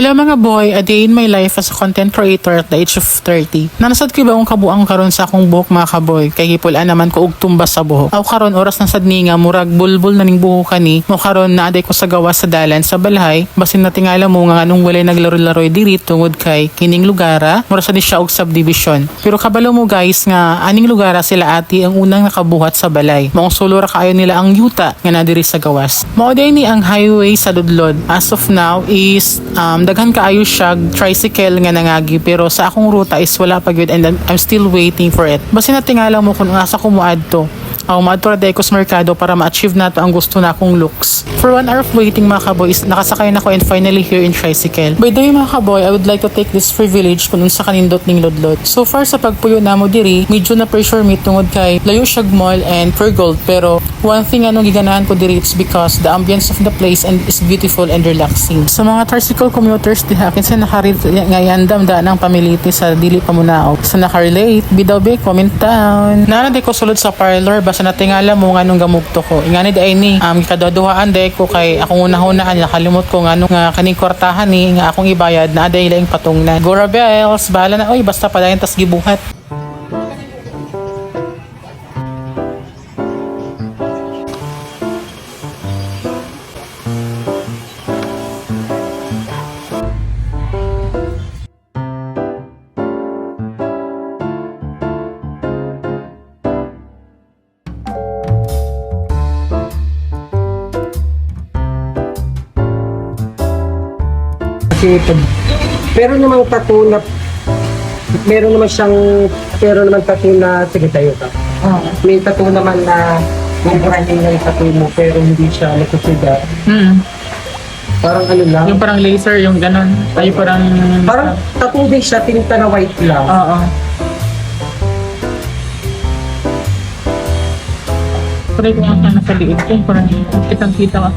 Hello mga boy, a day in my life as a content creator at the age of 30. Nanasad ko ba ang kabuang karon sa akong buhok mga kaboy? Kay hipulaan naman ko og tumbas sa buhok. Aw karon oras ng sadninga murag bulbul na ning buhok kani. Mo karon na aday ko sa gawas sa dalan sa balhay. Basin na tingala mo nga anong walay naglaro-laro diri tungod kay kining lugara. Mura sa di siya og subdivision. Pero kabalo mo guys nga aning lugara sila ati ang unang nakabuhat sa balay. Maong sulura kaayo nila ang yuta nga na diri sa gawas. Mao ni ang highway sa Dudlod. As of now is um, daghan kaayo siya tricycle nga nangagi pero sa akong ruta is wala pa gyud and I'm, still waiting for it. Basi na tingala mo kung asa ko moadto. Ako maadto ra ko sa merkado para ma-achieve nato ang gusto na akong looks. For one hour of waiting mga kaboys, nakasakay na ko and finally here in tricycle. By the way mga kaboy, I would like to take this privilege kung sa kanindot ning lodlot. So far sa pagpuyo na mo diri, medyo na pressure me tungod kay layo siya mall and per gold pero one thing anong giganahan ko diri it's because the ambience of the place and is beautiful and relaxing. Sa mga tricycle commuters diha kinsa nakarit nga yandam da ng pamiliti sa dili pa munaog. Sa nakarelate, bidaw be comment down. Nana ko sulod sa parlor basta natingala mo nga nung gamugto ko. Ingani di ay ni um kadaduhaan di ko kay akong unahunaan nakalimot ko nga nung nga kaning kwartahan ni nga akong ibayad na aday laing patungnan. Gora bells, bahala na oy basta padayon tas gibuhat. Kasi pag, pero namang tattoo na, meron naman siyang, pero naman tattoo na, sige tayo ka. May tattoo naman na, buburahin yung tattoo mo, pero hindi siya nagsusuga. Mm. Parang ano lang, Yung parang laser, yung ganon. Ay parang... parang tattoo din siya, tinta na white lang. Oo. Try ko nga nasa liit ko. Parang kitang-kita ka.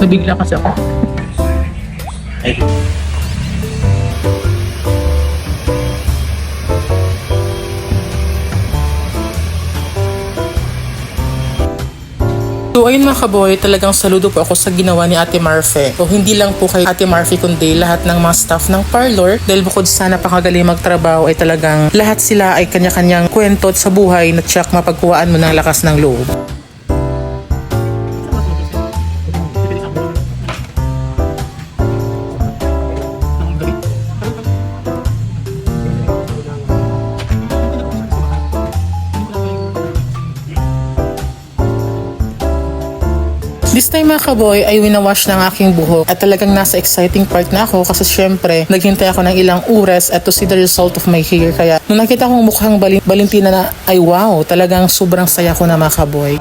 Nabigla kasi ako. So ayun mga kaboy, talagang saludo po ako sa ginawa ni Ate Marfe. So hindi lang po kay Ate Marfe kundi lahat ng mga staff ng parlor dahil bukod sa napakagaling magtrabaho ay talagang lahat sila ay kanya-kanyang kwento sa buhay na tsak mapagkuhaan mo ng lakas ng loob. This time mga kaboy ay winawash ng aking buhok at talagang nasa exciting part na ako kasi syempre naghintay ako ng ilang oras at to see the result of my hair kaya nung nakita kong mukhang balin- balintina na ay wow talagang sobrang saya ko na mga kaboy.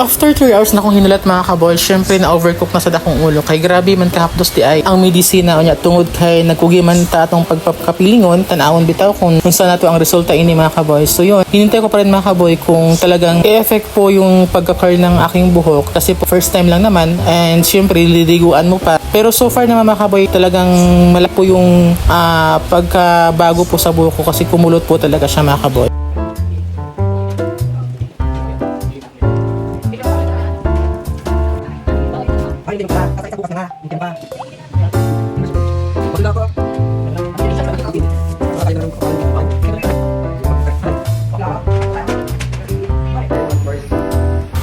After 3 hours na akong hinulat mga kabol, syempre na-overcook na sa dakong ulo. Kay grabe man kahapdos di ay ang medisina o niya tungod kay nagkugi man ta atong pagpapakapilingon, tanawon bitaw kung saan nato ang resulta ini mga kaboy. So yun, hinintay ko pa rin mga kaboy kung talagang i-effect po yung pagka-curl ng aking buhok kasi po first time lang naman and syempre liliguan mo pa. Pero so far naman mga kaboy, talagang malaki po yung ah, pagkabago po sa buhok ko kasi kumulot po talaga siya mga kaboy. Hindi pa. Tatay ka bukas na nga. Hindi pa. Wala ko. Tatay na rin ko.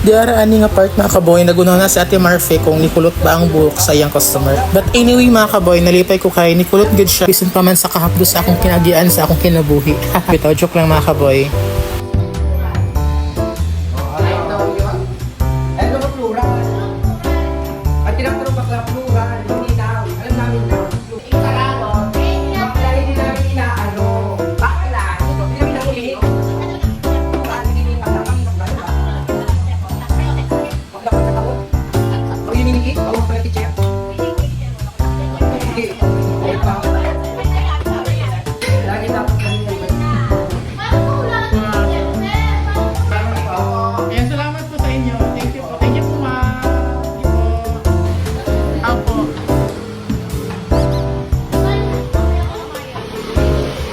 Di ara ani nga part mga kaboy, nagunaw na si Ate Marfe kung nikulot ba ang buhok sa iyang customer. But anyway mga kaboy, nalipay ko kay nikulot good siya. Bisan pa man sa kahapdo sa akong kinagian sa akong kinabuhi. Bitaw, joke lang mga kaboy. Okay.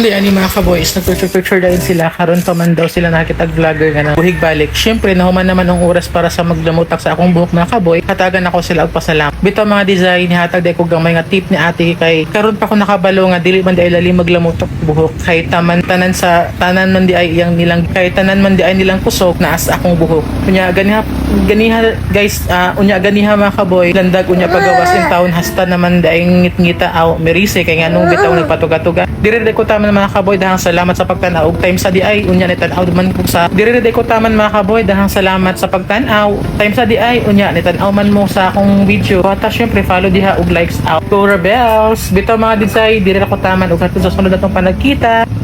Di ani mga kaboys, nagpicture-picture dahil sila. Karon pa man daw sila nakitag-vlogger nga na buhig balik. Siyempre, nahuman naman ang oras para sa maglamutak sa akong buhok mga kaboy. Hatagan ako sila og pasalam. Bitaw mga design, hatag day ko gamay nga tip ni ate kay karon pa ko nakabalo nga dili man ay lalim maglamutak buhok. Kay taman tanan sa tanan man di ay iyang nilang kay tanan man di ay nilang kusog na as akong buhok. Kunya ganiha ganiha guys, ah, unya ganiha mga kaboy. Landag unya pagawas in town hasta naman ay ngit-ngita aw merise kay nga nung bitaw nagpatuga-tuga. Dire ko taman mga kaboy dahang salamat sa pagtanaw. Og time sa di ay unya ni tan-aw man ko sa dire ko taman mga kaboy dahang salamat sa pagtanaw. Time sa di ay unya ni tan-aw man mo sa akong video. At syempre follow diha og likes out. Go rebels! Bitaw mga disay dire ko taman hangtod sa sunod natong panagkita